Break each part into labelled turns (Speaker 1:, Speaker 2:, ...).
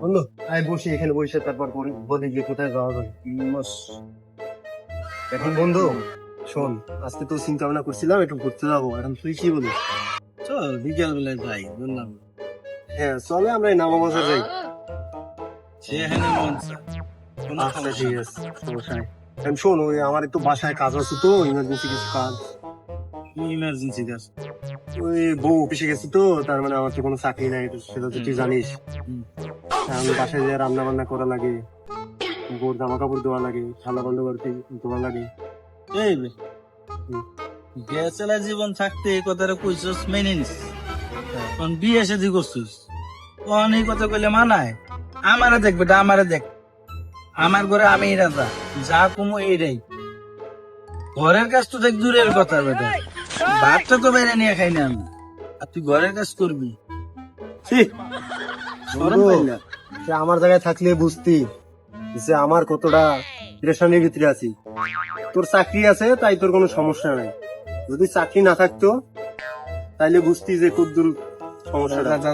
Speaker 1: বন্ধু আয় বসি এখানে বসে তারপর বলি বলি যে কোথায় যাওয়া যায়। এখন বন্ধু শোন আজকে তো চিন্তা ভাবনা করছিলাম একটু ঘুরতে যাব এখন তুই কি বলিস?
Speaker 2: চল বিকেল বেলায় যাই বললাম।
Speaker 1: হ্যাঁ চলে আমরা এই নামা বাজার যাই
Speaker 2: সেখানে মন
Speaker 1: আচ্ছা ঠিক আছে সমস্যা নেই। শোন ওই আমার একটু বাসায় কাজ আছে তো ইমার্জেন্সি কিছু কাজ।
Speaker 2: ইমার্জেন্সি কাজ?
Speaker 1: ওই বউ অফিসে গেছে তো তার মানে আমার তো কোনো চাকরি নাই সেটা তো তুই জানিস।
Speaker 2: হুম।
Speaker 1: আমি বাসায় যে রান্না বান্না করা লাগে বউর জামা কাপড় দেওয়া লাগে থালা বন্ধ করতে দেওয়া লাগে।
Speaker 2: এই বে বেচেলা জীবন থাকতে এই কথাটা কইছস মেনে নিস। কারণ বিয়ে শাদি করছিস তখন এই কথা কইলে মানায়? আমারে দেখ বেটা আমারে দেখ। আমার ঘরে আমি রাজা যা কমো এইটাই। ঘরের কাজ তো দেখ দূরের কথা বেটা। ভাতটা তো বাইরে নিয়ে খাই না আমি। আর তুই ঘরের কাজ করবি? ছি, শরম পাইলা?
Speaker 1: সে আমার জায়গায় থাকলে বুঝতি যে আমার কতটা প্রেশানের ভিতরে আছি। তোর চাকরি আছে তাই তোর কোনো সমস্যা নাই। যদি চাকরি না থাকতো তাইলে বুঝতি যে খুব দূর সমস্যাটা। আচ্ছা।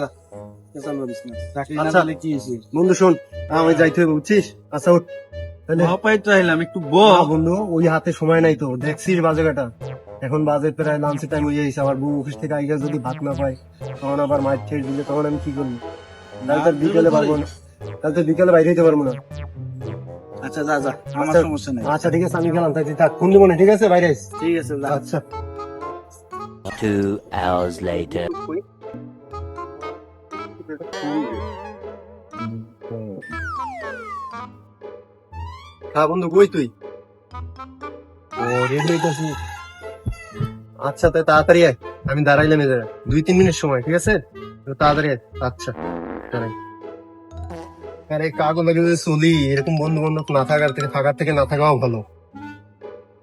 Speaker 1: বন্ধু শোন আমি যাইতে হবে বুঝছিস? আচ্ছা উঠ।
Speaker 2: একটু
Speaker 1: বন্ধু ওই হাতে সময় নাই তো। দেখছিস বাজে কাটা। এখন বাজে প্রায় লাঞ্চের টাইম হয়ে যাইছে আবার বউ অফিস থেকে আইগা যদি ভাত না পাই তখন আবার মাছ ছেড়ে দিলে তখন আমি কি করব? বিকেলে পারব না। তাহলে তো বিকেলে বাইরে হইতে পারব না।
Speaker 2: আচ্ছা যা যা আমার
Speaker 1: আচ্ছা।
Speaker 2: সমস্যা নেই।
Speaker 1: আচ্ছা ঠিক আছে আমি গেলাম তাই থাক ফোন দেবো না ঠিক আছে বাইরে আইস।
Speaker 2: ঠিক আছে যা।
Speaker 1: আচ্ছা।
Speaker 3: Two hours later.
Speaker 1: হ্যাঁ বন্ধু কই তুই? আচ্ছা তাই তাড়াতাড়ি আয় আমি দাঁড়াইলাম এদের দুই তিন মিনিট সময় ঠিক আছে? তাড়াতাড়ি আয় আচ্ছা দাঁড়াই। আরে কাগজ লাগে যে চলি এরকম বন্ধু বান্ধব না থাকার থেকে থাকার থেকে না থাকাও ভালো।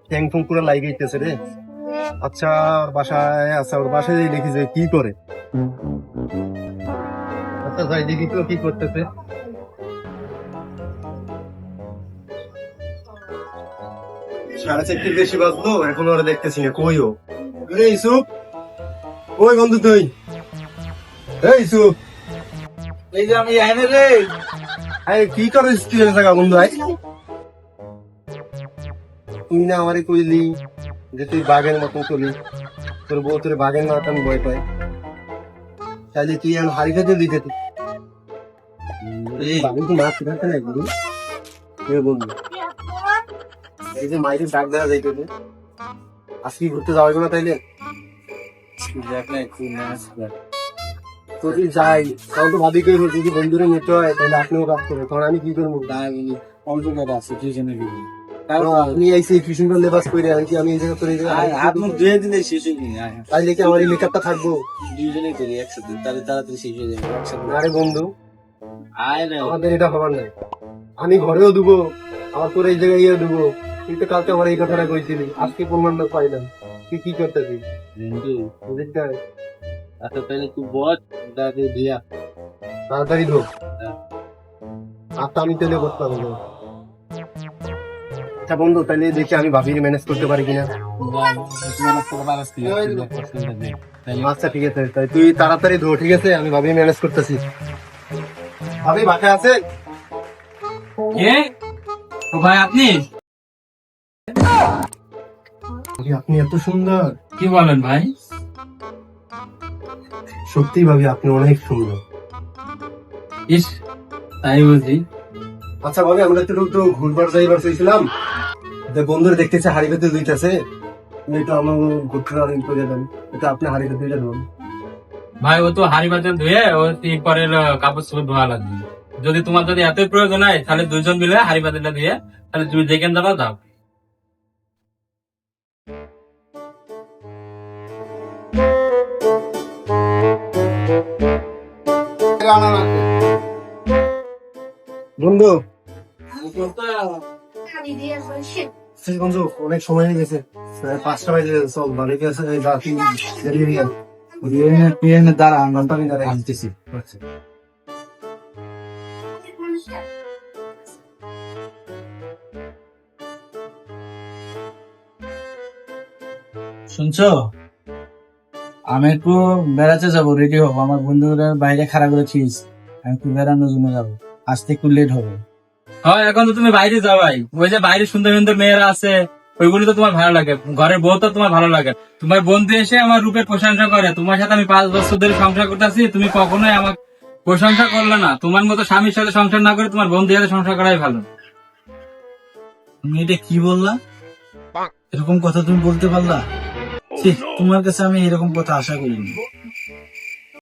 Speaker 1: ট্যাং ফুং পুরো লাইগে গেছে রে। আচ্ছা ওর বাসায় আচ্ছা ওর বাসায় দেখি যে কি করে। আচ্ছা যাই, দেখি তো কি করতেছে। সাড়ে চারটে বেশি বাজলো, এখন ওরা দেখতেছি না, কই ও? রে ইসুপ ওই বন্ধু তুই? এই ইসুপ
Speaker 2: এই যে আমি আইনে রে।
Speaker 1: আরে, কি করিস তুই এর জায়গা বন্ধু আই তুই না আমারে কইলি যে তুই বাঘের মতন চলি। তোর বউ তোর বাঘের মতন ভয় পাই। তাহলে তুই এখন হাড়ি খেতে দিতে তুই। বাঘের কি মাছ খাতে নাই বন্ধু। এ বন্ধু, এই যে মাইরে ডাক দেওয়া যাইতেছে। আজকে ঘুরতে যাওয়া যাবে না তাইলে?
Speaker 2: দেখ না একটু নাচ
Speaker 1: যদি যাই তখন তো ভাবি কই যদি বন্ধুরে নিতে হয় তাহলে আপনিও কাজ করবে তখন আমি কি করব?
Speaker 2: দাঁড়াবি অল্প আছে
Speaker 1: আপনি আইসি লেবাস করে আনছি আমি এই জায়গা করে
Speaker 2: হাত মুখ ধুয়ে দিলে শেষ হয়ে গেছে আয়,
Speaker 1: তাইলে কি আমার এই মেকআপটা থাকব।
Speaker 2: করি একসাথে তাহলে তাড়াতাড়ি শেষ হয়ে যাবে একসাথে।
Speaker 1: আরে বন্ধু
Speaker 2: আয়
Speaker 1: আমাদের এটা হবার নাই। আমি ঘরেও দেবো আমার তোর এই জায়গায় ইয়ে দেবো। তুই তো কালকে আমার এই কথাটা কইছিলি আজকে প্রমাণটা পাইলাম। তুই কি করতেছিস? বুঝিস
Speaker 2: আচ্ছা তাহলে তুই বল দাঁড়িয়ে দিয়া
Speaker 1: তাড়াতাড়ি ঢোক আচ্ছা আমি তেলে করতে হবে আচ্ছা বন্ধু তাহলে দেখি আমি ভাবির ম্যানেজ করতে পারি কিনা। আচ্ছা ঠিক আছে তাই তুই তাড়াতাড়ি ধো ঠিক আছে? আমি ভাবি ম্যানেজ করতেছি। ভাবি বাসায় আছে
Speaker 4: কে? ও ভাই আপনি?
Speaker 1: আপনি এত সুন্দর।
Speaker 4: কি বলেন ভাই?
Speaker 1: সত্যি ভাবি আপনি অনেক সুন্দর।
Speaker 4: ইস তাই বুঝি
Speaker 1: আচ্ছা ভাবি আমরা একটু একটু ঘুরবার যাইবার চাইছিলাম বন্ধুরা দেখতেছে হাড়ি পেতে দুইটাছে এটা আমার ঘুরতে অনেক করে দেন এটা আপনি হাড়ি পেতে দুইটা ধরুন
Speaker 4: ভাই ও তো হাড়ি ধুয়ে ও পরে কাপড় চোপড় ধোয়া লাগবে। যদি তোমার যদি এতই প্রয়োজন হয় তাহলে দুইজন মিলে হাড়ি বাজারটা দিয়ে তাহলে তুমি যেখানে যাবা যাও।
Speaker 1: বন্ধু। শেষ। বন্ধু অনেক সময় হয়ে গেছে। পাঁচটা বাজে চল বাড়ি গেছে
Speaker 2: দাঁড়া
Speaker 1: আমি
Speaker 2: আনতেছি
Speaker 1: আচ্ছা।
Speaker 2: শুনছো? আমি একটু বেড়াতে যাব রেডি হব। আমার বন্ধুরা বাইরে খাড়া করে ছিস। আমি একটু বেড়ানোর জন্য যাব। আসতে একটু লেট হবে।
Speaker 4: হয় এখন তো তুমি বাইরে যাও ভাই। ওই যে বাইরে সুন্দর সুন্দর মেয়েরা আছে ওইগুলি তো তোমার ভালো লাগে। ঘরের বউ তো তোমার ভালো লাগে। তোমার বন্ধু এসে আমার রূপের প্রশংসা করে। তোমার সাথে আমি পাঁচ বছর ধরে সংসার করতেছি তুমি কখনোই আমার প্রশংসা করলে না। তোমার মতো স্বামীর সাথে সংসার না করে তোমার বন্ধুর সাথে সংসার করাই ভালো।
Speaker 2: তুমি এটা কি বললা? এরকম কথা তুমি বলতে পারলা? তোমার কাছে আমি এরকম কথা আশা করিনি।